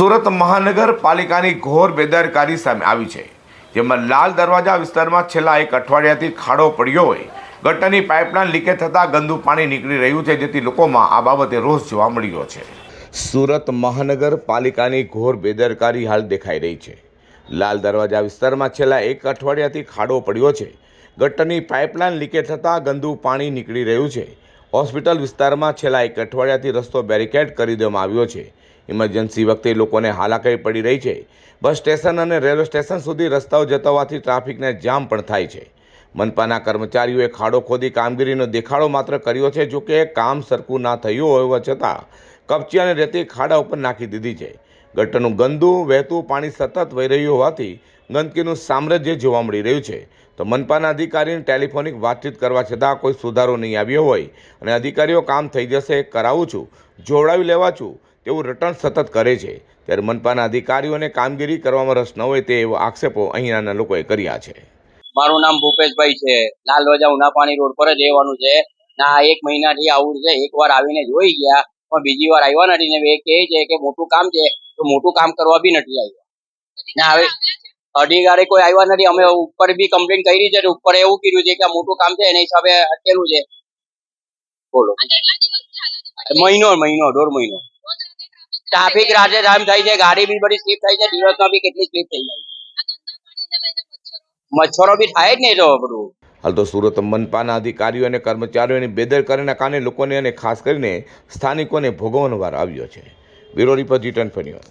સુરત મહાનગરપાલિકાની ઘોર બેદરકારી સામે આવી છે, જેમાં લાલ દરવાજા વિસ્તારમાં છેલ્લા એક અઠવાડિયાથી ખાડો પડ્યો હોય. ગટરની પાઇપલાઇન લીકેજ થતાં ગંદુ પાણી નીકળી રહ્યું છે, જેથી લોકોમાં આ બાબતે રોષ જોવા મળ્યો છે. સુરત મહાનગરપાલિકાની ઘોર બેદરકારી હાલ દેખાઈ રહી છે. લાલ દરવાજા વિસ્તારમાં છેલ્લા એક અઠવાડિયાથી ખાડો પડ્યો છે. ગટરની પાઇપલાઇન લીકેજ થતાં ગંદુ પાણી નીકળી રહ્યું છે. હોસ્પિટલ વિસ્તારમાં છેલ્લા એક અઠવાડિયાથી રસ્તો બેરિકેડ કરી દેવામાં આવ્યો છે. ઇમરજન્સી વખતે લોકોને હાલાકી પડી રહી છે. બસ સ્ટેશન અને રેલવે સ્ટેશન સુધી રસ્તાઓ જતા હોવાથી ટ્રાફિકને જામ પણ થાય છે. મનપાના કર્મચારીઓએ ખાડો ખોદી કામગીરીનો દેખાડો માત્ર કર્યો છે, જો કે કામ સરખું ના થયું હોવા છતાં કપચી અને રેતી ખાડા ઉપર નાખી દીધી છે. ગટરનું ગંદુ, વહેતું પાણી સતત વહી રહ્યું હોવાથી ગંદકીનું સામ્રાજ્ય જોવા મળી રહ્યું છે. તો મનપાના અધિકારીને ટેલિફોનિક વાતચીત કરવા છતાં કોઈ સુધારો નહીં આવ્યો હોય. અને અધિકારીઓ કામ થઈ જશે કરાવું છું. જોડાવી લેવા છું. તેવું રટણ સતત કરે છે. ત્યારે મનપાના અધિકારીઓને કામગીરી કરવામાં રસ ન હોય તે આક્ષેપો અહીંયાના લોકોએ કર્યા છે. મારું નામ ભૂપેશભાઈ છે. લાલ રજા ઉનાપાણી રોડ પર જ રહેવાનું છે. ના એક મહિનાથી આવું છે. એક વાર આવીને જોઈ ગયા, પણ બીજી વાર આવ્યા નથી ને એ કહે છે કે મોટું કામ છે, તો મોટું કામ કરવા બી નથી આવ્યા. ને, હવે અધિકારી કોઈ આવ્યા નથી. અમે ઉપર બી કમ્પ્લેન કરી છે ઉપર એવું કીધું છે કે મોટું કામ છે, એના હિસાબે અટકેલું છે. બોલો. મહિનો મહિનો, દોઢ મહિનો. ટ્રાફિક રાતે જામ થઈ છે, ગાડી બી બધી સ્લીપ થઈ છે, દિવસમાં બી કેટલી સ્લીપ થઈ જાય મચ્છરો બી થાય જ ને એ તો બધું હાલ તો સુરત મનપાના અધિકારીઓ અને કર્મચારીઓની બેદરકારીના કારણે લોકોને અને ખાસ કરીને સ્થાનિકોને ભોગવવાનો વાર આવ્યો છે. Bureau report return news.